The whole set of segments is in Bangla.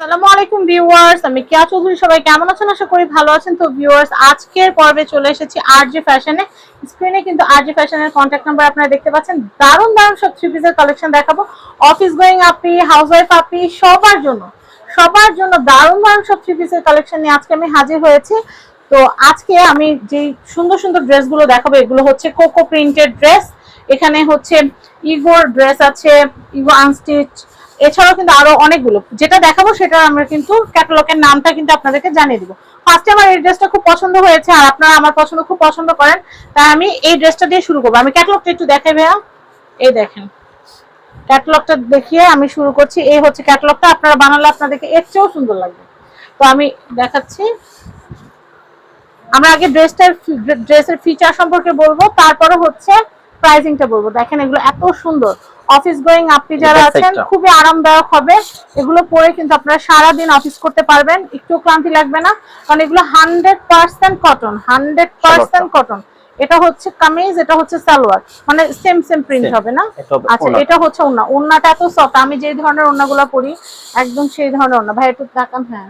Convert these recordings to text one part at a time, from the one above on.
আসসালামু আলাইকুম ভিউয়ার্স, আমি কেয়া চৌধুরী, সবাই কেমন আছেন? আশা করি ভালো আছেন। তো ভিউয়ার্স, আজকের পর্বে চলে এসেছি আরজে ফ্যাশনে। স্ক্রিনে কিন্তু আরজে ফ্যাশনের কন্ট্যাক্ট নাম্বার আপনারা দেখতে পাচ্ছেন। দারুণ দারুণ সব থ্রি পিসের কালেকশন দেখাবো। অফিস গোয়িং আপি হাউসওয়াইফ আপি সবার জন্য সবার জন্য দারুণ দারুণ সব থ্রি পিসের কালেকশন নিয়ে আজকে আমি হাজির হয়েছি। তো আজকে আমি যে সুন্দর সুন্দর ড্রেসগুলো দেখাবো, এগুলো হচ্ছে কোকো প্রিন্টেড ড্রেস এখানে হচ্ছে ইগোর ড্রেস আছে ইগো আনস্টিচ এছাড়াও কিন্তু আরও অনেকগুলো। যেটা দেখাবো সেটা আমরা কিন্তু ক্যাটালগের নামটা কিন্তু আপনাদেরকে জানিয়ে দিব। ফার্স্টে আমার এই ড্রেসটা খুব পছন্দ হয়েছে আর আপনারা আমার পছন্দ খুব পছন্দ করেন, তাই আমি এই ড্রেসটা দিয়ে শুরু করব। আমি ক্যাটালগটা একটু দেখাই ভাইয়া। এই দেখেন। ক্যাটালগটা দেখিয়ে আমি শুরু করছি। এই হচ্ছে ক্যাটালগটা আপনারা বানালে আপনাদেরকে এর চেয়েও সুন্দর লাগবে। তো আমি দেখাচ্ছি। আমরা আগে ড্রেসটার ড্রেসের ফিচার সম্পর্কে বলব, তারপরে হচ্ছে প্রাইসিংটা বলব। দেখেন এগুলো এত সুন্দর। অফিস গোয়িং আপনি যারা আছেন খুবই আরামদায়ক হবে। এগুলো পরে কিন্তু আপনারা সারা দিন অফিস করতে পারবেন একটু ক্লান্তি লাগবে না কারণ এগুলো hundred percent cotton hundred percent cotton. এটা হচ্ছে কামিজ এটা হচ্ছে সালোয়ার মানে সেম সেম প্রিন্ট হবে না? আচ্ছা এটা হচ্ছে ওন্না ওন্নাটা এত সফট আমি যে ধরনের ওন্নাগুলো পরি একদম সেই ধরনের ওন্না ভাই একটু তাকান হ্যাঁ।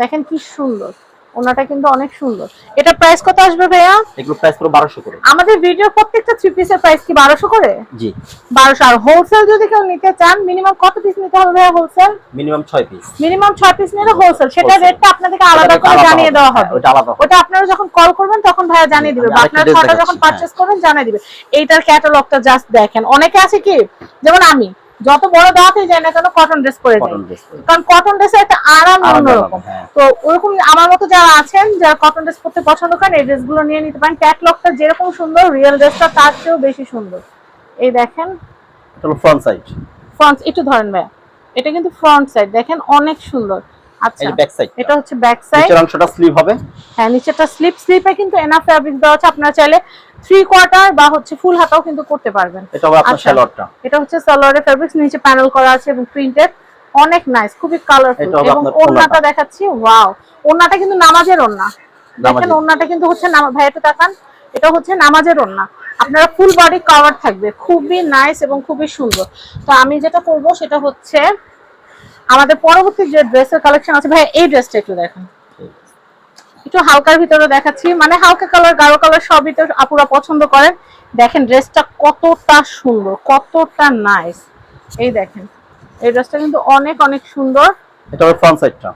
দেখেন কি সুন্দর। ওন্নাটা কিন্তু অনেক সুন্দর। এটা প্রাইস কত আসবে ভাইয়া? এগুলো প্রাইস পুরো বারোশো করে। আমাদের ভিডিও প্রত্যেকটা থ্রি পিসের প্রাইস কি বারোশো করে? জি। বারোশো। আর হোলসেল যদি কেউ নিতে চান মিনিমাম কত পিস নিতে হবে ভাইয়া হোলসেল মিনিমাম ছয় পিস মিনিমাম ছয় পিস নিলে হোলসেল সেটা রেটটা আপনাদেরকে আলাদা করে জানিয়ে দেওয়া হবে। ওটা আলাদা ওটা আপনারা যখন কল করবেন তখন ভাইয়া জানিয়ে দিবে। আপনারা ছটা যখন হ্যাঁ। পারচেজ করবেন জানিয়ে দিবে। এইটার ক্যাটালগটা জাস্ট দেখেন। অনেকে আছে কি? যেমন আমি। যত বড় দাওয়াতেই যায় না কেন কটন ড্রেস পরে কারণ কটন ড্রেস কারণ কটন ড্রেসের একটা আরাম অন্যরকম। হ্যাঁ। তো ওরকম আমার মতো যারা আছেন যারা কটন ড্রেস পরতে পছন্দ করেন এই ড্রেসগুলো নিয়ে নিতে পারেন। ক্যাটলগটা যেরকম সুন্দর রিয়েল ড্রেসটা তার চেয়েও বেশি সুন্দর। এই দেখেন। ফ্রন্ট সাইড ফ্রন্ট একটু ধরেন ভাইয়া। এটা কিন্তু ফ্রন্ট সাইড দেখেন অনেক সুন্দর। আচ্ছা এই ব্যাক সাইড এটা হচ্ছে ব্যাক সাইড নিচের অংশটা স্লিভ হবে। হ্যাঁ নিচেরটা স্লিপ স্লিপে কিন্তু ফ্যাব্রিক দেওয়া আছে। আপনারা চাইলে থ্রি কোয়ার্টার বা হচ্ছে ফুল হাতাও কিন্তু করতে পারবেন। এটা হবে আপনার আচ্ছা। এটা হচ্ছে সালোয়ারের ফ্যাব্রিক্স নিচে প্যানেল করা আছে এবং প্রিন্টেড অনেক নাইস খুবই কালারফুল এবং ওড়নাটা। দেখাচ্ছি ওয়াও ওড়নাটা কিন্তু নামাজের ওড়না। দেখেন। ওড়নাটা কিন্তু হচ্ছে ভাই একটু তাকান। এটা হচ্ছে নামাজের ওড়না। আপনারা ফুল বডি কভার থাকবে। খুবই নাইস এবং খুবই সুন্দর। তো আমি যেটা করব সেটা হচ্ছে আমাদের পরবর্তী যে ড্রেসের কালেকশন আছে ভাই এই ড্রেসটা একটু দেখেন। একটু হালকার ভিতরে দেখাচ্ছি। মানে হালকা কালার গাঢ় কালার সবই তো আপুরা পছন্দ করেন। দেখেন ড্রেসটা কতটা সুন্দর কতটা নাইস এই দেখেন এই ড্রেসটা কিন্তু অনেক অনেক সুন্দর। এটা হবে ফ্রন্ট সাইডটা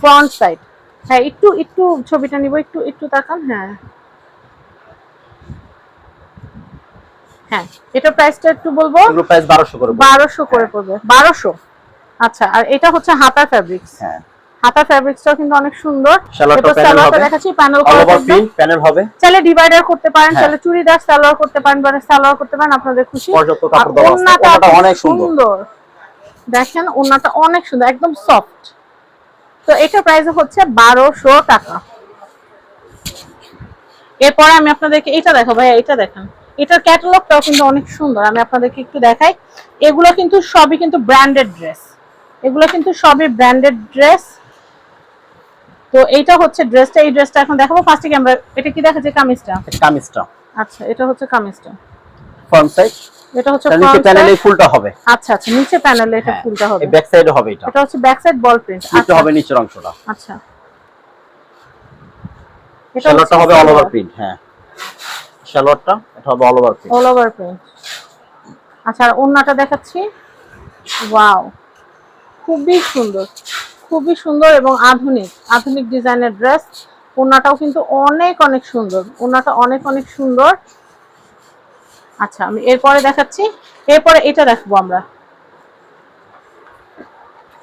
ফ্রন্ট সাইড হ্যাঁ একটু একটু ছবিটা নিব একটু একটু তাকান। হ্যাঁ। হ্যাঁ এটা প্রাইসটা একটু বলব? এগুলো প্রাইস বারোশো করে পড়বে। বারোশো করে পড়বে। বারোশো? আচ্ছা আর এটা হচ্ছে হাতার ফ্যাব্রিক্স হ্যাঁ। হাতার ফ্যাব্রিক্সটাও কিন্তু অনেক সুন্দর। দেখাচ্ছি প্যানেল প্যানেল হবে। চাইলে ডিভাইডার করতে পারেন হ্যাঁ। চাইলে চুড়িদার সালোয়ার করতে পারেন বা সালোয়ার করতে পারেন আপনাদের খুশি। খুব অনেক সুন্দর। দেখেন ওড়নাটা অনেক সুন্দর একদম সফট তো এটা প্রাইস হচ্ছে বারোশো টাকা। এরপরে আমি আপনাদেরকে এটা দেখো ভাইয়া এটা দেখেন। এটার ক্যাটালগটাও কিন্তু অনেক সুন্দর আমি আপনাদেরকে একটু দেখাই। এগুলো কিন্তু সবই কিন্তু ব্র্যান্ডেড ড্রেস এগুলো কিন্তু সবই ব্র্যান্ডেড ড্রেস তো এইটা হচ্ছে ড্রেসটা এই ড্রেসটা এখন দেখাবো। ফার্স্টে আমরা এটা কি দেখাচ্ছে কামিজটা? এটা কামিজটা। আচ্ছা এটা হচ্ছে কামিজটা। ফ্রন্ট সাইড এটা হচ্ছে নিচে প্যানেলে ফুলটা হবে। আচ্ছা আচ্ছা নিচে প্যানেলে এটা হ্যাঁ ফুলটা হবে। এই ব্যাক সাইডে হবে এটা। এটা হচ্ছে ব্যাক সাইড বল প্রিন্ট নিচে হবে নিচের অংশটা। আচ্ছা। এটা হবে অল ওভার প্রিন্ট হ্যাঁ। শ্যালোয়ারটা এটা হবে all over print all over print আচ্ছা আর ওন্নাটা দেখাচ্ছি। ওয়াও খুবই সুন্দর খুবই সুন্দর এবং আধুনিক আধুনিক ডিজাইনের ড্রেস। ওন্নাটাও কিন্তু অনেক অনেক সুন্দর। ওন্নাটা অনেক অনেক সুন্দর। আচ্ছা আমি এরপরে দেখাচ্ছি। এরপরে এটা দেখব আমরা।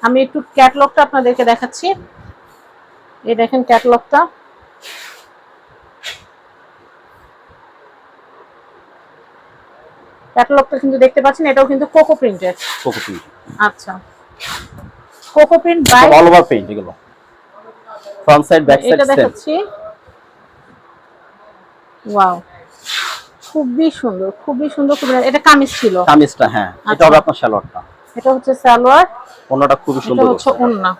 আমি একটু ক্যাটলগটা আপনাদেরকে দেখাচ্ছি। এই দেখেন ক্যাটলগটা। ক্যাটলগটা কিন্তু দেখতে পাচ্ছেন এটাও কিন্তু কোকো প্রিন্টের কোকো প্রিন্ট আচ্ছা। Coco print by all over print এগুলো। ফ্রন্ট সাইড ব্যাক সাইড এটা সেম দেখাচ্ছি। ওয়াও খুবই সুন্দর খুবই সুন্দর খুবই এটা কামিজ ছিল। কামিজটা হ্যাঁ। এটা আচ্ছা। হবে আপনার শ্যালোয়ারটা এটা হচ্ছে সালোয়ার। অন্যটা খুবই এটা সুন্দর হচ্ছে করছে। ওন্না।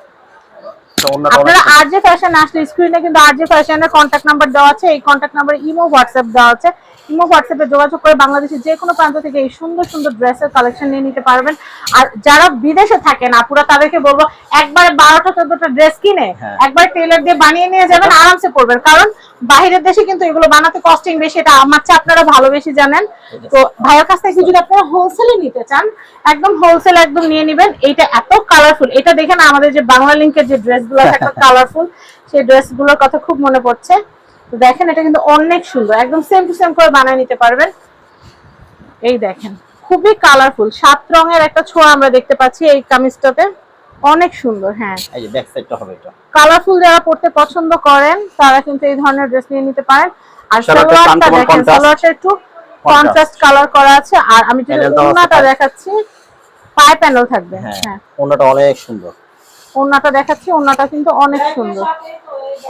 অনেক আপনারা সুন্দর। আর যে ফ্যাশন আসলে স্ক্রিনে কিন্তু আর যে ফ্যাশনের কন্ট্যাক্ট নাম্বার দেওয়া আছে এই কন্ট্যাক্ট নাম্বার ইমো হোয়াটসঅ্যাপ দেওয়া আছে। ইমো হোয়াটসঅ্যাপে যোগাযোগ করে বাংলাদেশের যে কোনো প্রান্ত থেকে এই সুন্দর সুন্দর ড্রেসের কালেকশন নিয়ে নিতে পারবেন। আর যারা বিদেশে থাকেন আপুরা তাদেরকে বলব একবার বারোটা চোদ্দটা ড্রেস কিনে হ্যাঁ। একবার টেলার দিয়ে বানিয়ে নিয়ে যাবেন আরামসে পড়বেন কারণ বাইরের দেশে কিন্তু এগুলো বানাতে কস্টিং বেশি এটা আমার চেয়ে আপনারা ভালো বেশি জানেন তো ভাইয়ের কাছ থেকে যদি আপনারা হোলসেলে নিতে চান একদম হোলসেল একদম নিয়ে নেবেন। এইটা এত কালারফুল এটা দেখেন আমাদের যে বাংলা লিঙ্কের যে ড্রেসগুলো একটা কালারফুল সেই ড্রেসগুলোর কথা খুব মনে পড়ছে। তো দেখেন এটা কিন্তু অনেক সুন্দর। একদম সেম টু সেম করে বানিয়ে নিতে পারবেন। এই দেখেন খুবই কালারফুল সাত রঙের একটা ছোঁয়া আমরা দেখতে পাচ্ছি এই কামিজটাতে। অনেক সুন্দর হ্যাঁ। এই যে ব্যাক সাইডটা হবে এটা। কালারফুল যারা পড়তে পছন্দ করেন তারা কিন্তু এই ধরনের ড্রেস নিয়ে নিতে পারেন। আর সালোয়ারটা দেখেন সালোয়ারটা একটু কন্ট্রাস্ট কালার করা আছে। আর আমি যদি ওন্নাটা দেখাচ্ছি পায়ে প্যানেল থাকবে হ্যাঁ হ্যাঁ। অন্যটা অনেক সুন্দর। ওন্নাটা দেখাচ্ছি ওন্নাটা কিন্তু অনেক সুন্দর।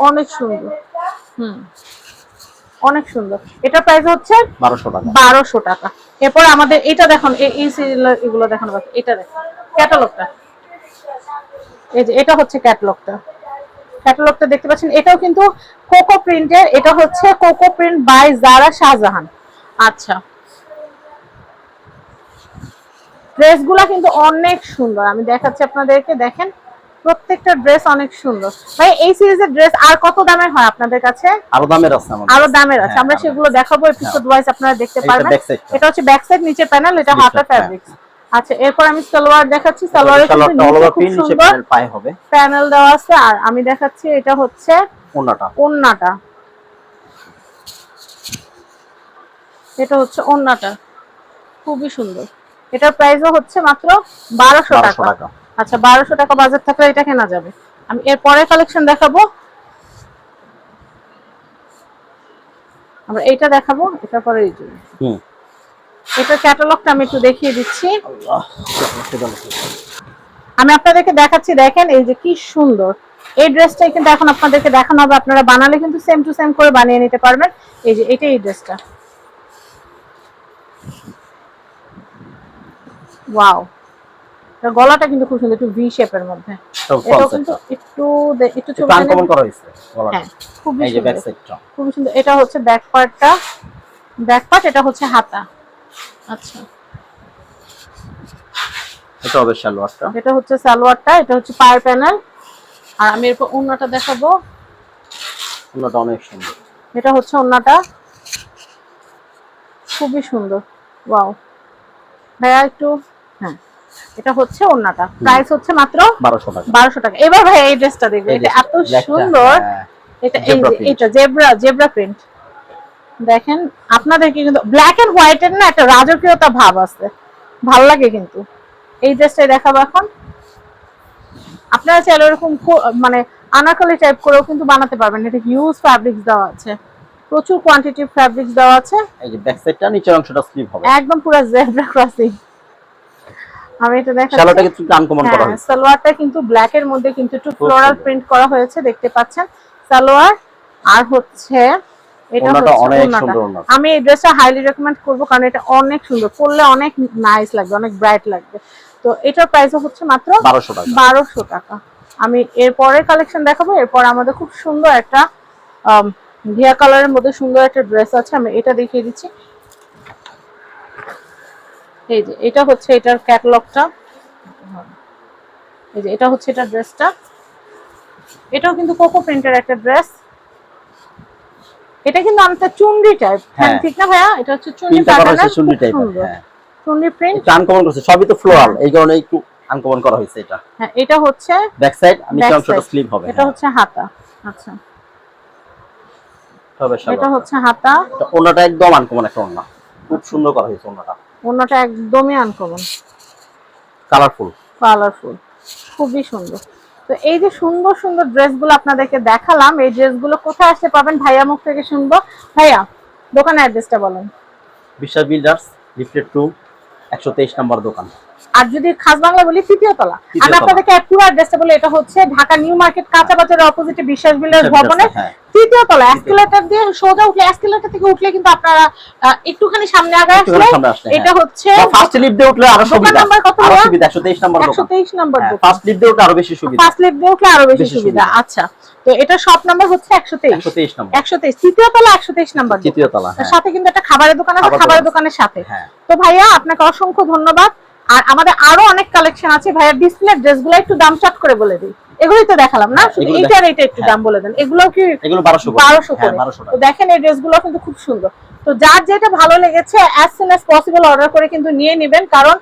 অনেক সুন্দর। হুম। অনেক সুন্দর। এটা প্রাইস হচ্ছে বারোশো টাকা। বারোশো টাকা। এরপর আমাদের এটা দেখুন এই- serial এগুলো দেখানো বাকি এটা দেখুন। ক্যাটালগটা এই যে এটা হচ্ছে ক্যাটালগটা ক্যাটালগটা দেখতে পাচ্ছেন এটাও কিন্তু কোকো প্রিন্টের এটা হচ্ছে Coco print by Zara Shahjahan আচ্ছা। ড্রেসগুলো কিন্তু অনেক সুন্দর। আমি দেখাচ্ছি আপনাদেরকে দেখেন। প্রত্যেকটা ড্রেস অনেক সুন্দর। ভাই এই সিরিজের ড্রেস আর কত দামের হয় আপনাদের কাছে? আরও দামের আছে আমাদের। আরও দামের আছে। হ্যাঁ, আমরা সেগুলো দেখাবো এপিসোড ওয়াইজ আপনারা দেখতে পারবেন। এটা হচ্ছে ব্যাক সাইড নিচে প্যানেল এটা হাতা। ফ্যাব্রিক্স আচ্ছা এরপর আমি সালোয়ার দেখাচ্ছি। সালোয়ারের কিন্তু নিচে খুব নিচে সুন্দর পায়ে হবে। প্যানেল দেওয়া আছে। আর আমি দেখাচ্ছি এটা হচ্ছে অন্যটা ওন্নাটা। এটা হচ্ছে ওন্নাটা। খুবই সুন্দর। এটার প্রাইসও হচ্ছে মাত্র বারোশো বারোশো টাকা। টাকা। আচ্ছা বারোশো টাকা বাজার থাকলে এটা কেনা যাবে? আমি এর পরের কালেকশন দেখাবো। আমরা এইটা দেখাবো এটার পরে এই এটার ক্যাটালগটা আমি একটু দেখিয়ে দিচ্ছি। আমি আপনাদেরকে দেখাচ্ছি দেখেন এই যে কি সুন্দর। এই ড্রেসটাই কিন্তু এখন আপনাদেরকে দেখানো হবে। আপনারা বানালে কিন্তু সেম টু সেম করে বানিয়ে নিতে পারবেন। এই যে এটা এই ড্রেসটা। ওয়াও গলাটা কিন্তু খুব সুন্দর একটু ভি শেপের মধ্যে। concept কিন্তু একটু একটু আনকমন করা হয়েছে গলাটা। হ্যাঁ এই যে ব্যাক সাইডটা খুবই সুন্দর। এটা হচ্ছে ব্যাক পার্টটা ব্যাক পার্ট এটা হচ্ছে হাতা। আচ্ছা। এটা হবে সালোয়ারটা। এটা হচ্ছে সালোয়ারটা এটা হচ্ছে পায়ের প্যানেল আর আমি এরপর অন্যটা দেখাবো। অন্যটা অনেক সুন্দর। এটা হচ্ছে ওন্নাটা খুবই সুন্দর। ওয়াও। ভাইয়া একটু হ্যাঁ। এটা হচ্ছে ওন্নাটা প্রাইস হচ্ছে মাত্র বারোশো টাকা। বারোশো টাকা। এবার ভাই এই ড্রেসটা দেখবে এটা এত সুন্দর। হ্যাঁ। এটা এই। এটা জেব্রা জেব্রা প্রিন্ট দেখেন আপনাদেরকে কিন্তু ব্ল্যাক এন্ড হোয়াইটের না একটা রাজকীয়তা ভাব আছে। ভালো লাগে কিন্তু। এই ড্রেসটাই দেখাবো এখন। আপনারা চাইলে এরকম মানে আনারকলি টাইপ করেও কিন্তু বানাতে পারবেন। এটা হিউজ ফ্যাব্রিক্স দেওয়া আছে। প্রচুর কোয়ান্টিটি ফ্যাব্রিক্স দেওয়া আছে। এই যে ব্যাক সাইডটা নিচের অংশটা স্লিপ হবে। একদম পুরো জেব্রা ক্রসিং আমি এটা সালোয়ারটা দেখাচ্ছি। কিন্তু একটু আনকমন করা হ্যাঁ হয়েছে। সালোয়ারটা কিন্তু ব্ল্যাক এর মধ্যে কিন্তু একটু ফ্লোরাল প্রিন্ট করা হয়েছে দেখতে পাচ্ছেন। সালোয়ার আর হচ্ছে এটা অনেক সুন্দর আমি এই ড্রেসটা হাইলি রেকমেন্ড করব কারণ এটা অনেক সুন্দর। পরলে অনেক নাইস লাগবে অনেক ব্রাইট লাগবে। তো এটার প্রাইসও হচ্ছে মাত্র বারোশো টাকা। আমি এর পরের কালেকশন দেখাবো এরপর আমাদের খুব সুন্দর একটা ঘিয়া কালারের মধ্যে সুন্দর একটা ড্রেস আছে আমি এটা দেখিয়ে দিচ্ছি। এই যে এটা হচ্ছে এটার ক্যাটালগটা এই যে এটা হচ্ছে এটা ড্রেসটা এটাও কিন্তু কোকো প্রিন্টের একটা ড্রেস এটা কিন্তু অনেকটা চুনরি টাইপ হ্যাঁ। ঠিক না ভাইয়া? এটা হচ্ছে চুনরি চুন্ডি খুব টাইপের সুন্দর। হ্যাঁ। চুনরি প্রিন্ট আনকমন করছে সবই তো ফ্লোরাল এই কারণে একটু আনকমন করা হয়েছে এটা। হ্যাঁ এটা হচ্ছে ব্যাক সাইড Back অংশটা। স্লিপ হবে এটা হচ্ছে হাতা। আচ্ছা। এটা হচ্ছে হাতা। ওনাটা একদম আনকমন একটা ওনা খুব সুন্দর করা হয়েছে ওনাটা ওনাটা একদমই আনকমন কালারফুল কালারফুল খুবই সুন্দর। তো এই যে সুন্দর সুন্দর ড্রেসগুলো আপনাদেরকে দেখালাম এই ড্রেসগুলো কোথায় আসতে পাবেন ভাইয়া মুখ থেকে শুনব। ভাইয়া দোকানের অ্যাড্রেসটা বলেন। বিশ্বাস বিল্ডার্স লিফটেড টু একশো তেইশ নাম্বার দোকান। আর যদি খাস বাংলা বলি তৃতীয় তলা আমি আপনাদেরকে পুরো অ্যাড্রেসটা বলি এটা হচ্ছে ঢাকা নিউ মার্কেট কাঁচা বাজারের অপোজিটে বিশ্বাস বিল্ডার্স ভবনের হ্যাঁ। তৃতীয় তলা এসকেলেটর দিয়ে সোজা উঠলে এসকেলেটর থেকে উঠলে কিন্তু আপনারা একটুখানি সামনে আগে আসলে এটা হ্যাঁ। হচ্ছে ফার্স্ট লিফট দিয়ে উঠলে আরও সুবিধা নাম্বার কত আরও ভাইয়া? সুবিধা 123 নম্বর একশো দোকান। তেইশ নম্বর ফার্স্ট লিফট দিয়ে উঠলে আরও বেশি সুবিধা। ফার্স্ট লিফট দিয়ে উঠলে আরও বেশি সুবিধা। আচ্ছা তো এটা শপ নাম্বার হচ্ছে একশো তেইশ। 123 নম্বর একশো তেইশ। তৃতীয় তলা একশো তেইশ নাম্বার। তৃতীয় তলা হ্যাঁ। সাথে কিন্তু একটা খাবারের দোকান আছে খাবারের দোকানের সাথে। হ্যাঁ। তো ভাইয়া আপনাকে অসংখ্য ধন্যবাদ। আর আমাদের আরও অনেক কালেকশন আছে। ভাইয়া ডিসপ্লে ড্রেসগুলো একটু দাম চাট করে বলে দিই। এগুলোই তো দেখালাম না? শুধু এইটার দেখ- একটু হ্যাঁ। দাম বলে দেন। এগুলো কি এগুলো 1200 করে। বারোশো হ্যাঁ করে তো দেখেন এই ড্রেসগুলো কিন্তু খুব সুন্দর। তো যার যেটা ভালো লেগেছে as soon as possible order করে কিন্তু নিয়ে নেবেন কারণ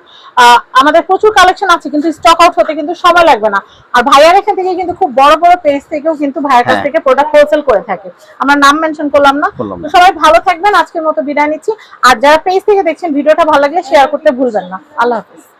আমাদের প্রচুর কালেকশন আছে কিন্তু স্টক আউট হতে কিন্তু সময় লাগবে না। আর ভাইয়ার এখান থেকে কিন্তু খুব বড় বড় পেজ থেকেও কিন্তু ভাইয়ের কাছ হ্যাঁ। থেকে প্রোডাক্ট হোলসেল করে থাকে। আমরা নাম মেনশন করলাম না। তো সবাই ভালো থাকবেন আজকের মতো বিদায় নিচ্ছি। আর যারা পেজ থেকে দেখছেন ভিডিওটা ভালো লাগলে শেয়ার করতে ভুলবেন না। আল্লাহ হাফিজ।